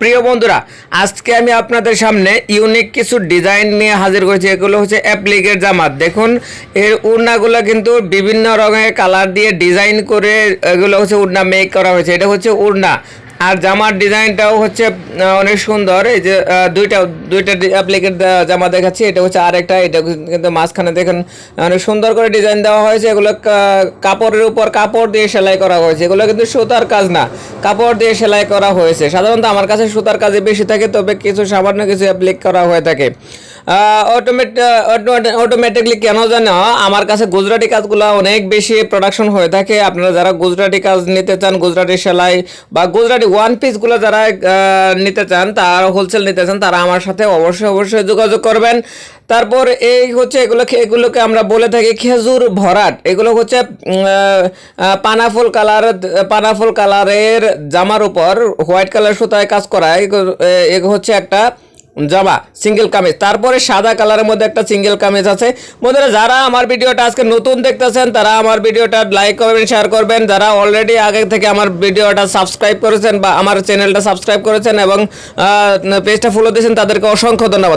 প্রিয় বন্ধুরা, আজকে আমি আপনাদের সামনে ইউনিক কিছু ডিজাইন নিয়ে হাজির করেছি। এগুলো হচ্ছে অ্যাপ্লিকের জামাত দেখুন, এর উড়নাগুলো কিন্তু বিভিন্ন রঙের কালার দিয়ে ডিজাইন করে এগুলো হচ্ছে উড়না মেক করা হয়েছে। এটা হচ্ছে উড়না। আর জামার ডিজাইনটাও হচ্ছে অনেক সুন্দর। এই যে দুইটা দুইটা অ্যাপ্লিকের জামা দেখাচ্ছি। এটা হচ্ছে আরেকটা, এটা কিন্তু মাঝখানে দেখেন, অনেক সুন্দর করে ডিজাইন দেওয়া হয়েছে। এগুলো কাপড়ের উপর কাপড় দিয়ে সেলাই করা হয়েছে। এগুলো কিন্তু সুতার কাজ না, কাপড় দিয়ে সেলাই করা হয়েছে। সাধারণত আমার কাছে সুতার কাজে বেশি থাকে, তবে কিছু সামান্য কিছু অ্যাপ্লিক করা হয়ে থাকে। অটোমেটিকলি কেন জানো? আমার কাছে গুজরাটি কাজগুলো অনেক বেশি প্রোডাকশন হয়ে থাকে। আপনারা যারা গুজরাটি কাজ নিতে চান, গুজরাটি সেলাই বা গুজরাটি ওয়ান পিসগুলো যারা নিতে চান, তারা হোলসেল নিতে চান, তারা আমার সাথে অবশ্যই অবশ্যই যোগাযোগ করবেন। তারপর এই হচ্ছে এগুলোকে এগুলোকে আমরা বলে থাকি খেজুর ভরাট। এগুলো হচ্ছে পানাফুল কালার, পানাফুল কালারের জামার উপর হোয়াইট কালার সুতায় কাজ করা। এগুলো হচ্ছে একটা জামা সিঙ্গেল কামিজ। তারপরে সাদা কালারের মধ্যে একটা সিঙ্গেল কামিজ আছে। বন্ধুরা, যারা আমার ভিডিওটা আজকে নতুন দেখতেছেন, তারা আমার ভিডিওটা লাইক করবেন শেয়ার করবেন। যারা অলরেডি আগে থেকে আমার ভিডিওটা সাবস্ক্রাইব করেছেন বা আমার চ্যানেলটা সাবস্ক্রাইব করেছেন এবং পেজটা ফলো দিয়েছেন, তাদেরকে অসংখ্য ধন্যবাদ।